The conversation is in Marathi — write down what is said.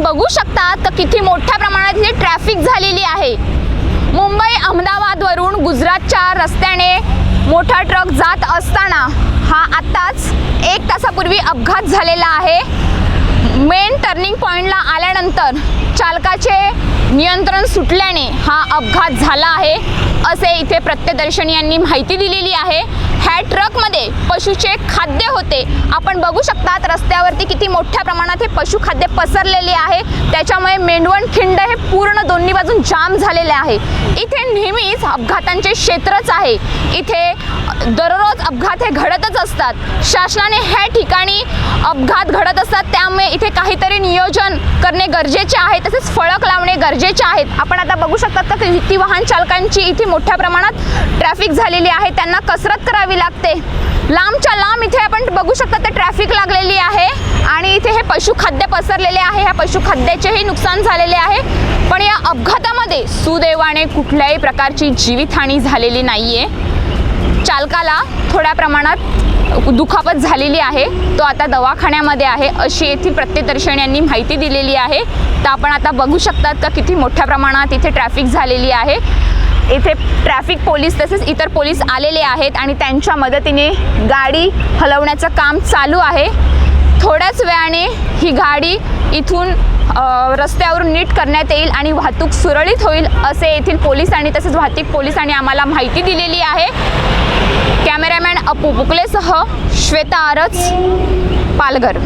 बघू शकता तर किती मोठ्या प्रमाणात इथे ट्रॅफिक झालेली आहे. मुंबई अहमदाबादवरून गुजरातच्या रस्त्याने मोठा ट्रक जात असताना हा आत्ताच एक तासापूर्वी अपघात झालेला आहे. मेन टर्निंग पॉईंटला आल्यानंतर चालकाचे नियंत्रण सुटल्याने हा अपघात झाला आहे असे इथे प्रत्यदर्शनी यांनी माहिती दिलेली आहे. ह्या ट्रकमध्ये पशुचे खाद्य होते. आपण बघू शकतात रस्त्यावरती किती मोठ्या प्रमाणात हे पशुखाद्य पसरलेले आहे. त्याच्यामुळे मेंढवण खिंड हे पूर्ण दोन्ही बाजून जाम झालेले आहे. इथे नेहमीच अपघातांचे क्षेत्रच आहे. इथे दररोज अपघात हे घडतच असतात. शासनाने ह्या ठिकाणी अपघात घडत असतात. त्यामुळे इथे काहीतरी नियोजन करणे गरजेचे आहे. तसेच फळक लावणे गरजेचे आहेत. आपण आता बघू शकतात का किती वाहन चालकांची इथे मोठ्या प्रमाणात ट्रॅफिक झालेली आहे. त्यांना कसरत करावी लागते. लांबच्या लांब इथे आपण बघू शकता तर ट्रॅफिक लागलेली आहे आणि इथे हे पशुखाद्य पसरलेले आहे. ह्या पशुखाद्याचेही नुकसान झालेले आहे. पण या अपघातामध्ये सुदैवाने कुठल्याही प्रकारची जीवितहानी झालेली नाही आहे चालकाला थोड्या प्रमाणात दुखापत झालेली आहे. तो आता दवाखान्यामध्ये आहे अशी येथील प्रत्यदर्शनी यांनी माहिती दिलेली आहे. तर आपण आता बघू शकतात का किती मोठ्या प्रमाणात इथे ट्रॅफिक झालेली आहे. इथे ट्रॅफिक पोलीस तसेच इतर पोलीस आलेले आहेत आणि त्यांच्या मदतीने गाडी हलवण्याचं काम चालू आहे. थोड्याच वेळाने ही गाडी इथून रस्त्यावरून नीट करण्यात येईल आणि वाहतूक सुरळीत होईल असे येथील पोलिसांनी तसेच वाहतूक पोलिसांनी आम्हाला माहिती दिलेली आहे. कॅमेरामॅन अपू बुकलेसह श्वेता आरच पालघर.